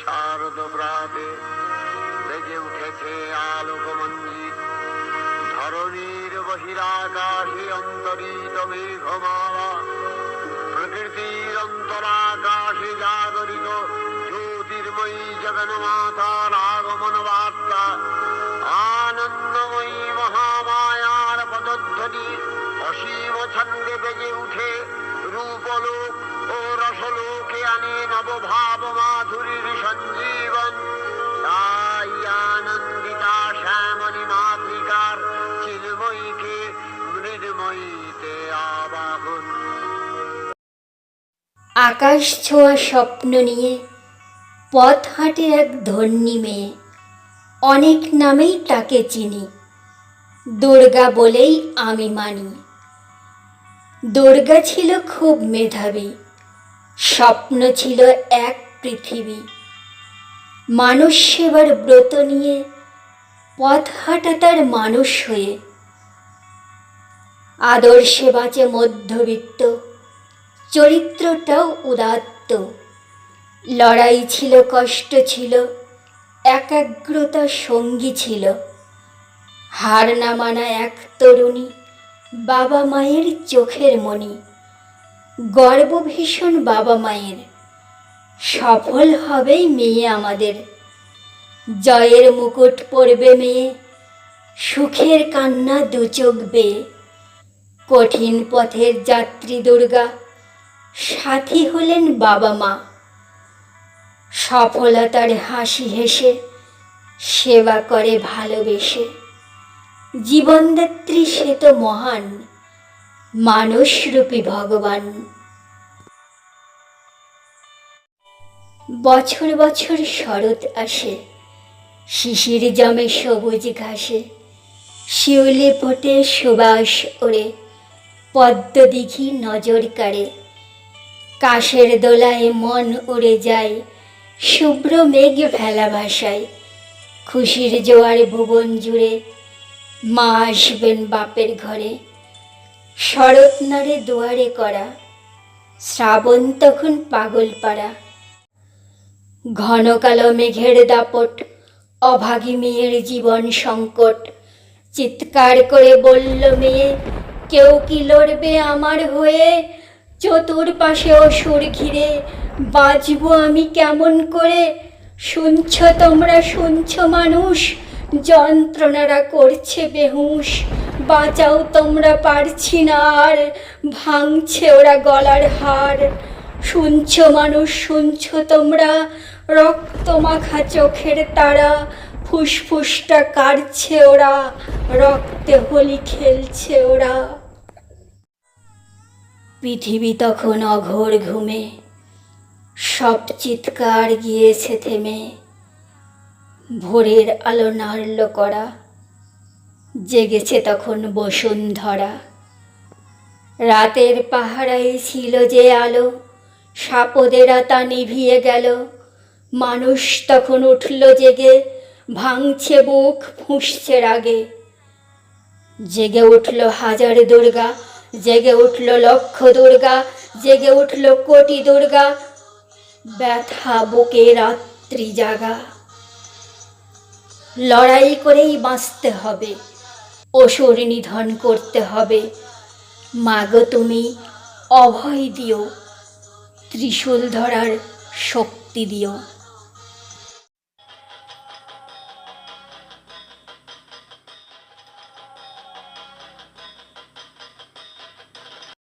শারদ প্রাতে বেজে উঠেছে আলোক মঞ্জিত ধরণীর বহিরাকাশে অন্তরিত মেঘমালা, প্রকৃতির অন্তরাকাশে জাগরিত জ্যোতির্ময়ী জগন্মাতার আগমন বার্তা। মাধুরীর সঞ্জীবন তাই আনন্দিতা মাতৃকার চিন্ময়ীকে মৃন্ময়ীতে আবাহন আকাশ ছোঁয়া স্বপ্ন নিয়ে, পথ হাঁটে এক ধন্যী মেয়ে। অনেক নামেই তাকে চিনি। দুর্গা বলেই আমি মানি। দুর্গা ছিল খুব মেধাবী। স্বপ্ন ছিল এক পৃথিবী। মানুষ সেবার ব্রত নিয়ে পথ হাঁটা তার মানুষ হয়ে। আদর্শে বাঁচে মধ্যবিত্ত, চরিত্রটাও উদাত্ত। লড়াই ছিল, কষ্ট ছিল, একাগ্রতা সঙ্গী ছিল। হার না মানা এক তরুণী বাবা মায়ের চোখের মণি। গর্ব ভীষণ বাবা মায়ের। সফল হবেই মেয়ে আমাদের। জয়ের মুকুট পরবে মেয়ে, সুখের কান্না দু চোখ বেয়ে। কঠিন পথের যাত্রী দুর্গা, সাথী হলেন বাবা মা। সফলতার হাসি হেসে, সেবা করে ভালোবেসে। জীবনদাত্রী সে তো মহান। মানুষরূপী ভগবান। বছর বছর শরৎ আসে, শিশির জমে সবুজ ঘাসে, শিউলি ফোটে সুবাস ওড়ে, পদ্ম দিঘি নজর কাড়ে, কাশের দোলায় মন উড়ে যায়, শুভ্র মেঘ ভেলা ভাসায়, খুশির জোয়ার ভুবন জুড়ে, মা আসবেন বাপের ঘরে। শরৎ নারে দুয়ারে করা, শ্রাবণ তখন পাগল পাড়া। ঘন কালো মেঘের দাপট, অভাগী মেয়ের জীবন সংকট, চিৎকার করে বলল, মেয়ে, কেউ কি লড়বে আমার হয়ে? চতুর্পাশে অসুর ঘিরে বাঁচবো আমি কেমন করে? শুনছ তোমরা, শুনছ মানুষ, যন্ত্রণারা করছে বেহুশ। বাঁচাও তোমরা পারছি না আর ভাঙছে ওরা গলার হার। শুনছ মানুষ, শুনছ তোমরা? রক্ত মাখা চোখের তারা, ফুসফুসটা কাটছে ওরা। রক্তে হোলি খেলছে ওরা। পৃথিবী তখন অঘোর ঘুমে। সব চিৎকার গিয়েছে থেমে। ভোরের আলো নাড়ল করা। জেগেছে তখন বসুন্ধরা। রাতের পাহারায় ছিল যে আলো, সাপদেরা তা নিভিয়ে গেল। মানুষ তখন উঠল জেগে, ভাঙছে বুক, ফুঁসছে রাগে। জেগে উঠল হাজার দুর্গা, জেগে উঠল লক্ষ দুর্গা, জেগে উঠল কোটি দুর্গা। ব্যথা বুকে রাত্রি জাগা। লড়াই করেই বাঁচতে হবে। অসুর নিধন করতে হবে। মাগো তুমি অভয় দিও ত্রিশূল ধরার শক্তি দিও।